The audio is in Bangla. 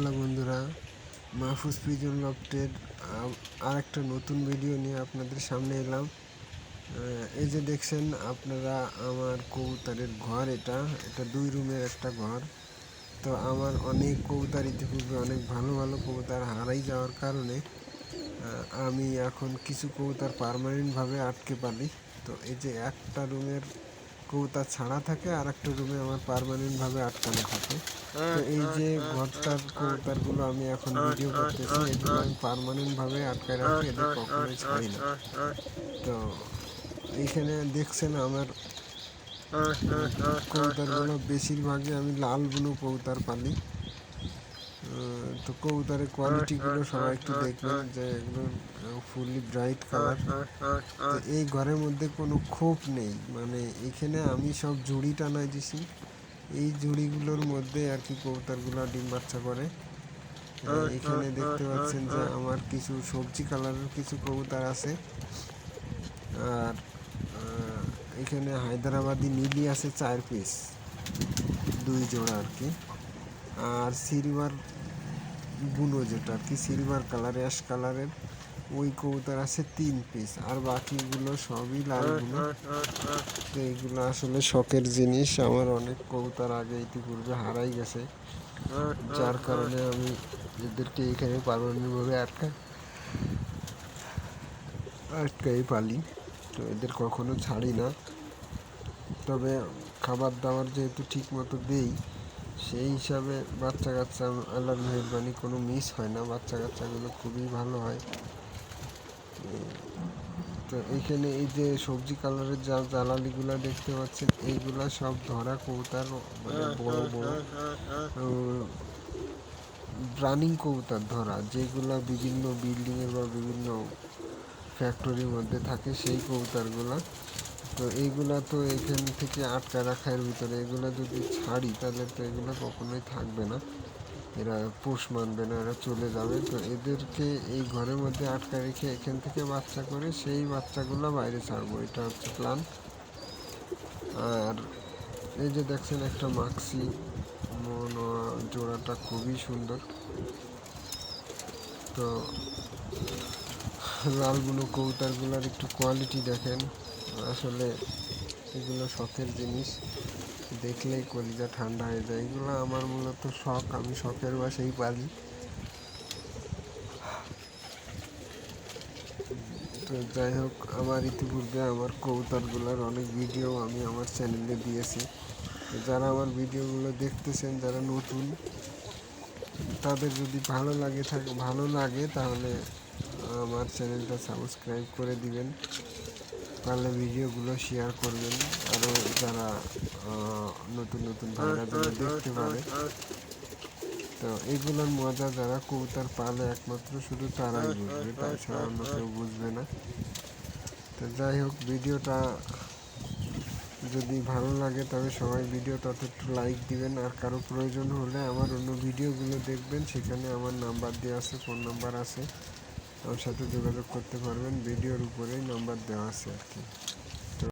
হ্যালো বন্ধুরা, মাহফুজ পিজন লফটের আর একটা নতুন ভিডিও নিয়ে আপনাদের সামনে এলাম। এই যে দেখছেন, আপনারা আমার কবুতরের ঘর এটা এটা দুই রুমের একটা ঘর। তো আমার অনেক কবুতর ইতিপূর্বে অনেক ভালো ভালো কবুতর হারাই যাওয়ার কারণে আমি এখন কিছু কবুতর পারমানেন্টভাবে আটকে পারি তো এই যে একটা রুমের কবুতর ছাড়া থাকে আর একটা রুমে আমার পারমানেন্টভাবে আটকানো থাকে। তো এই যে ঘরটার কবুতরগুলো আমি এখন ভিডিও করতেছি, এগুলো আমি পারমানেন্টভাবে আটকায় রাখি, এদের কখনোই ছাড়ি না। তো এইখানে দেখছেন আমার কবুতরগুলো, বেশিরভাগই আমি লাল ব্লু কবুতর পালি। তো কবুতরের কোয়ালিটিগুলো সবাই একটু দেখবেন যে এগুলো ফুললি ব্রাইট কালার তো এই ঘরের মধ্যে কোনো খোপ নেই। মানে এখানে আমি সব জুড়ি টানাই দিছি। এই জুড়িগুলোর মধ্যে আর কি কবুতরগুলো ডিম বাচ্চা করে। এখানে দেখতে পাচ্ছেন যে আমার কিছু সবজি কালারের কিছু কবুতর আছে। আর এখানে হায়দ্রাবাদি নীলি আছে চার পিস দুই জোড়া আর কি। আর সিলভার বুনো যেটা আর কি সিলভার কালার অ্যাশ কালারের ওই কবুতর আছে তিন পিস আর বাকিগুলো সবই লাল বুনো। তো এইগুলো আসলে শখের জিনিস আমার অনেক কবুতর আগে ইতিপূর্বে হারাই গেছে। যার কারণে আমি এদেরকে এখানে পারমানেন্টভাবে আটকা আটকাই পালি তো এদের কখনো ছাড়ি না। তবে খাবার দাবার যেহেতু ঠিক মতো দেই সেই হিসাবে বাচ্চা কাচ্চা আল্লাহর মেহরবানি কোনো মিস হয় না। বাচ্চা কাচ্চাগুলো খুবই ভালো হয়। তো এইখানে এই যে সবজি কালারের যা জ্বালালিগুলো দেখতে পাচ্ছেন, এইগুলা সব ধরা কবুতর মানে বড় বড় রানিং কবুতর ধরা। যেগুলো বিভিন্ন বিল্ডিংয়ের বা বিভিন্ন ফ্যাক্টরির মধ্যে থাকে, সেই কবুতরগুলো তো এইগুলা তো এখান থেকে আটকা রাখার ভিতরে। এগুলো যদি ছাড়ি, তাহলে তো এগুলো কখনোই থাকবে না। এরা পোষ মানবে না, এরা চলে যাবে। তো এদেরকে এই ঘরের মধ্যে আটকা রেখে এখান থেকে বাচ্চা করে সেই বাচ্চাগুলো বাইরে ছাড়বো। এটা হচ্ছে প্ল্যান আর এই যে দেখছেন একটা মাক্সি, মন, জোড়াটা খুবই সুন্দর। তো লালগুলো বুনো কবুতরগুলোর একটু কোয়ালিটি দেখেন। আসলে এগুলো শখের জিনিস। দেখলেই কলিজা ঠান্ডা হয়ে যায়। এগুলো আমার মূলত শখ, আমি শখের বাসেই পালি। তো যাই হোক, আমার ইতিপূর্বে আমার কবুতরগুলোর অনেক ভিডিও আমি আমার চ্যানেলে দিয়েছি। যারা আমার ভিডিওগুলো দেখতেছেন, যারা নতুন, তাদের যদি ভালো লাগে থাকে, ভালো লাগে, তাহলে আমার চ্যানেলটা সাবস্ক্রাইব করে দিবেন। পারলে ভিডিওগুলো শেয়ার করবেন আরও যারা নতুন নতুন ভাইরা দেখতে পারে তো এগুলোর মজা যারা কবুতর পালে একমাত্র শুধু তারাই বুঝবে তাছাড়া অন্য কেউ বুঝবে না। তো যাই হোক ভিডিওটা যদি ভালো লাগে তবে সবাই ভিডিওটাতে একটু লাইক দিবেন আর কারও প্রয়োজন হলে আমার অন্য ভিডিওগুলো দেখবেন সেখানে আমার নাম্বার দেওয়া আছে ফোন নাম্বার আছে। আমার সাথে যোগাযোগ করতে পারবেন ভিডিওর উপরেই নাম্বার দেওয়া আছে আর কি।